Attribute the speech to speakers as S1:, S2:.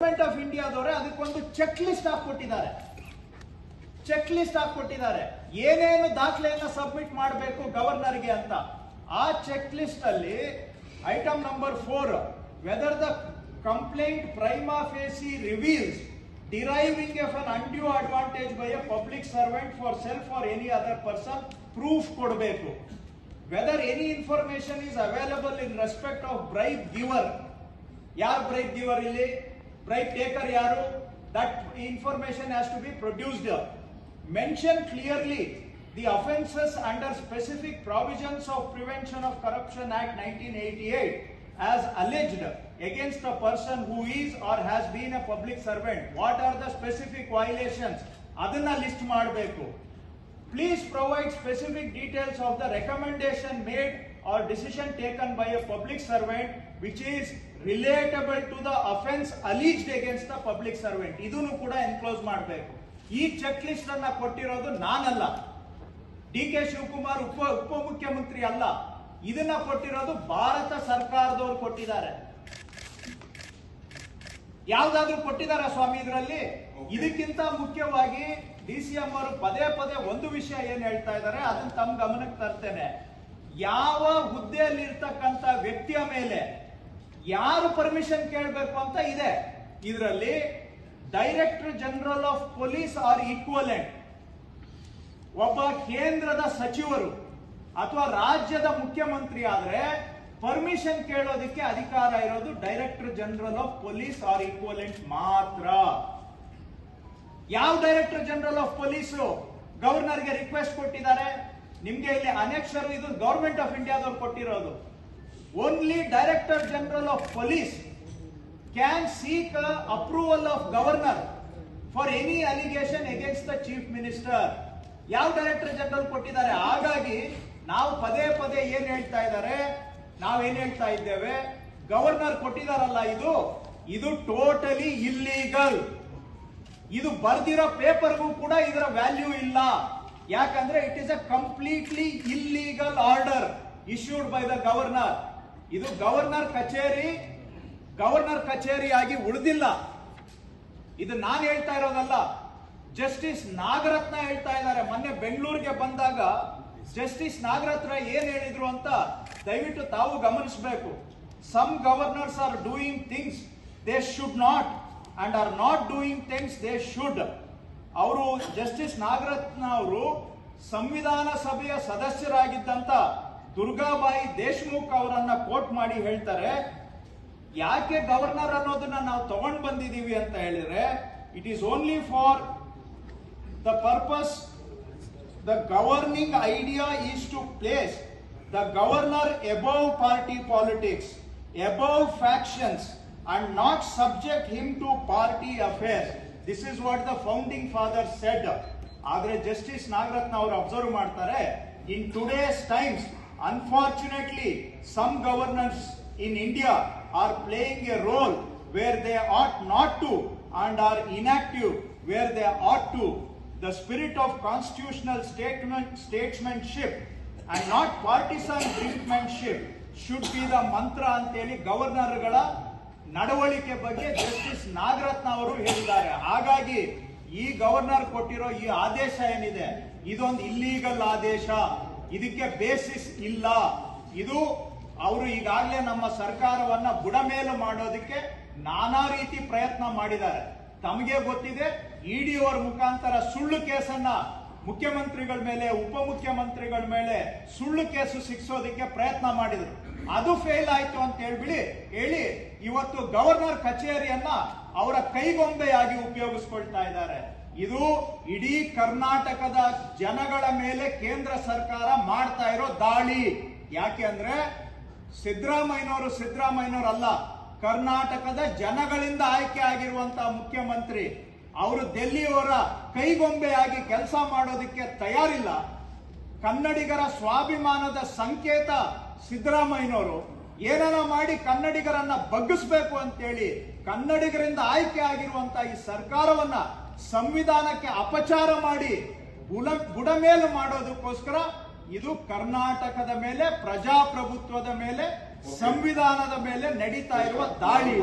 S1: Government of ಇಂಡಿಯಾದವರೇ ಅದಕ್ಕೊಂದು check list ಹಾಕೊಟ್ಟಿದ್ದಾರೆ ಚೆಕ್ ಲಿಸ್ಟ್ ಹಾಕೊಟ್ಟಿದ್ದಾರೆ ಏನೇನು ದಾಖಲೆಯನ್ನ ಸಬ್ಮಿಟ್ ಮಾಡಬೇಕು ಗವರ್ನರ್ಗೆ ಅಂತ. ಆ ಚೆಕ್ ಲಿಸ್ಟ್ ಅಲ್ಲಿ item number four whether the complaint prima facie reveals deriving of an undue advantage by a public servant for self or any other person proof ಕೊಡಬೇಕು. Whether any information is available in respect of bribe giver ಯಾರು bribe ಗಿವರ್ ಇಲ್ಲಿ? Bribe taker ಯಾರು that information has to be produced mention clearly the offences under specific provisions of prevention of corruption act nineteen eighty eight as alleged against a person who is or has been a public servant what are the specific violations ಅದನ್ನ list ಮಾಡಬೇಕು Please provide specific details of the recommendation made or decision taken by a public servant which is relatable to the offense alleged against the public servant. ಇದನ್ನು ಕೂಡ enclose ಮಾಡಬೇಕು ಈ check list ಅನ್ನ ಕೊಟ್ಟಿರೋದು ನಾನಲ್ಲ D K Shivakumar ಉಪ ಉಪಮುಖ್ಯಮಂತ್ರಿ ಅಲ್ಲ ಇದನ್ನ ಕೊಟ್ಟಿರೋದು ಭಾರತ ಸರ್ಕಾರದವರು ಕೊಟ್ಟಿದ್ದಾರೆ ಯಾವ್ದಾದ್ರು ಕೊಟ್ಟಿದಾರ ಸ್ವಾಮಿ ಇದರಲ್ಲಿ? ಇದಕ್ಕಿಂತ ಮುಖ್ಯವಾಗಿ ಡಿ ಸಿ ಎಂ ಅವರು ಪದೇ ಪದೇ ಒಂದು ವಿಷಯ ಏನ್ ಹೇಳ್ತಾ ಇದ್ದಾರೆ ಅದನ್ನ ತಮ್ಮ ಗಮನಕ್ಕೆ ತರ್ತೇನೆ. ಯಾವ ಹುದ್ದೆಯಲ್ಲಿ ಇರ್ತಕ್ಕಂತ ವ್ಯಕ್ತಿಯ ಮೇಲೆ ಯಾರು ಪರ್ಮಿಷನ್ ಕೇಳಬೇಕು ಅಂತ ಇದೆ. ಇದರಲ್ಲಿ director general of police or equivalent ಒಬ್ಬ ಕೇಂದ್ರದ ಸಚಿವರು ಅಥವಾ ರಾಜ್ಯದ ಮುಖ್ಯಮಂತ್ರಿ ಆದ್ರೆ ಪರ್ಮಿಷನ್ ಕೇಳೋದಕ್ಕೆ ಅಧಿಕಾರ ಇರೋದು director general of police or equivalent ಮಾತ್ರ. ಯಾವ ಡೈರೆಕ್ಟರ್ ಜನರಲ್ ಆಫ್ ಪೊಲೀಸ್? ಗವರ್ನರ್ಗೆ ರಿಕ್ವೆಸ್ಟ್ ಕೊಟ್ಟಿದ್ದಾರೆ. ನಿಮ್ಗೆ ಇಲ್ಲಿ ಅನೇಕ್ಷರು ಇದು ಗವರ್ಮೆಂಟ್ ಆಫ್ ಇಂಡಿಯಾದವ್ರು ಕೊಟ್ಟಿರೋದು. Only director general of police can seek approval of governor for any allegation against the chief minister ಯಾವ ಡೈರೆಕ್ಟರ್ ಜನರಲ್ ಕೊಟ್ಟಿದ್ದಾರೆ? ಹಾಗಾಗಿ ನಾವು ಪದೇ ಪದೇ ಏನ್ ಹೇಳ್ತಾ ಇದ್ದಾರೆ? ನಾವೇನ್ ಹೇಳ್ತಾ ಇದ್ದೇವೆ? ಗವರ್ನರ್ ಕೊಟ್ಟಿದಾರಲ್ಲ ಇದು? ಇದು ಟೋಟಲಿ ಇಲ್ಲೀಗಲ್ ಇದು ಬರ್ದಿರೋ ಪೇಪರ್ಗೂ ಕೂಡ ಇದರ ವ್ಯಾಲ್ಯೂ ಇಲ್ಲ. ಯಾಕಂದ್ರೆ it is a completely illegal order issued by the governor ಇದು ಗವರ್ನರ್ ಕಚೇರಿ ಗವರ್ನರ್ ಕಚೇರಿ ಆಗಿ ಉಳಿದಿಲ್ಲ. ಇದು ನಾನು ಹೇಳ್ತಾ ಇರೋದಲ್ಲ, ಜಸ್ಟಿಸ್ ನಾಗರತ್ನ ಹೇಳ್ತಾ ಇದ್ದಾರೆ. ಮೊನ್ನೆ ಬೆಂಗಳೂರಿಗೆ ಬಂದಾಗ ಜಸ್ಟಿಸ್ ನಾಗರತ್ನ ಏನ್ ಹೇಳಿದ್ರು ಅಂತ ದಯವಿಟ್ಟು ತಾವು ಗಮನಿಸಬೇಕು. Some governors are doing things they should not and are not doing things they should ಅವರು ಜಸ್ಟಿಸ್ ನಾಗರತ್ನ ಅವರು ಸಂವಿಧಾನ ಸಭೆಯ ಸದಸ್ಯರಾಗಿದ್ದಂತ ದುರ್ಗಾಬಾಯಿ ದೇಶ್ಮುಖ್ ಅವರನ್ನ ಕೋಟ್ ಮಾಡಿ ಹೇಳ್ತಾರೆ, ಯಾಕೆ ಗವರ್ನರ್ ಅನ್ನೋದನ್ನ ನಾವು ತಗೊಂಡ್ ಬಂದಿದೀವಿ ಅಂತ ಹೇಳಿದ್ರೆ it is only for the purpose the governing idea is to place the governor above party politics above factions and not subject him to party affairs this is what the founding father said ಆದ್ರೆ justice Nagarathna ಅವರು observe ಮಾಡ್ತಾರೆ in today's times unfortunately some governors in India are playing a role where they ought not to and are inactive where they ought to the spirit of constitutional statement, statesmanship and not partisan brinkmanship should be the mantra ಅಂತೇಳಿ ಗವರ್ನರ್ಗಳ ನಡವಳಿಕೆ ಬಗ್ಗೆ justice Nagarathna ಅವರು ಹೇಳಿದ್ದಾರೆ. ಹಾಗಾಗಿ ಈ governor ಕೊಟ್ಟಿರೋ ಈ ಆದೇಶ ಏನಿದೆ? ಇದೊಂದು ಇಲ್ಲೀಗಲ್ ಆದೇಶ. ಇದಕ್ಕೆ ಬೇಸಿಸ್ ಇಲ್ಲ. ಇದು ಅವರು ಈಗಾಗಲೇ ನಮ್ಮ ಸರ್ಕಾರವನ್ನ ಬುಡಮೇಲು ಮಾಡೋದಕ್ಕೆ ನಾನಾ ರೀತಿ ಪ್ರಯತ್ನ ಮಾಡಿದ್ದಾರೆ. ತಮಗೆ ಗೊತ್ತಿದೆ ಇಡಿ ಅವರ ಮುಖಾಂತರ ಸುಳ್ಳು ಕೇಸನ್ನ ಮುಖ್ಯಮಂತ್ರಿಗಳ ಮೇಲೆ, ಉಪಮುಖ್ಯಮಂತ್ರಿಗಳ ಮೇಲೆ ಸುಳ್ಳು ಕೇಸು ಸಿಕ್ಸೋದಕ್ಕೆ ಪ್ರಯತ್ನ ಮಾಡಿದ್ರು. ಅದು ಫೇಲ್ ಆಯ್ತು ಅಂತ ಹೇಳ್ಬಿಡಿ. ಹೇಳಿ, ಇವತ್ತು ಗವರ್ನರ್ ಕಚೇರಿಯನ್ನ ಅವರ ಕೈಗೊಂಬೆಯಾಗಿ ಉಪಯೋಗಿಸ್ಕೊಳ್ತಾ ಇದ್ದಾರೆ. ಇದು ಇಡೀ ಕರ್ನಾಟಕದ ಜನಗಳ ಮೇಲೆ ಕೇಂದ್ರ ಸರ್ಕಾರ ಮಾಡ್ತಾ ಇರೋ ದಾಳಿ. ಯಾಕೆ ಅಂದ್ರೆ ಸಿದ್ದರಾಮಯ್ಯನವರು ಸಿದ್ದರಾಮಯ್ಯನವರು ಅಲ್ಲ ಕರ್ನಾಟಕದ ಜನಗಳಿಂದ ಆಯ್ಕೆ ಆಗಿರುವಂತಹ ಮುಖ್ಯಮಂತ್ರಿ ಅವರು ದೆಲ್ಲಿಯವರ ಕೈಗೊಂಬೆಯಾಗಿ ಕೆಲಸ ಮಾಡೋದಕ್ಕೆ ತಯಾರಿಲ್ಲ. ಕನ್ನಡಿಗರ ಸ್ವಾಭಿಮಾನದ ಸಂಕೇತ ಸಿದ್ದರಾಮಯ್ಯನವರು ಏನಾರ ಮಾಡಿ ಕನ್ನಡಿಗರನ್ನ ಬಗ್ಗಿಸ್ಬೇಕು ಅಂತೇಳಿ ಕನ್ನಡಿಗರಿಂದ ಆಯ್ಕೆ ಆಗಿರುವಂತಹ ಈ ಸರ್ಕಾರವನ್ನ ಸಂವಿಧಾನಕ್ಕೆ ಅಪಚಾರ ಮಾಡಿ ಬುಡ ಬುಡಮೇಲು ಮಾಡೋದಕ್ಕೋಸ್ಕರ ಇದು ಕರ್ನಾಟಕದ ಮೇಲೆ, ಪ್ರಜಾಪ್ರಭುತ್ವದ ಮೇಲೆ ಸಂವಿಧಾನದ ಮೇಲೆ ನಡೀತಾ ಇರುವ ದಾಳಿ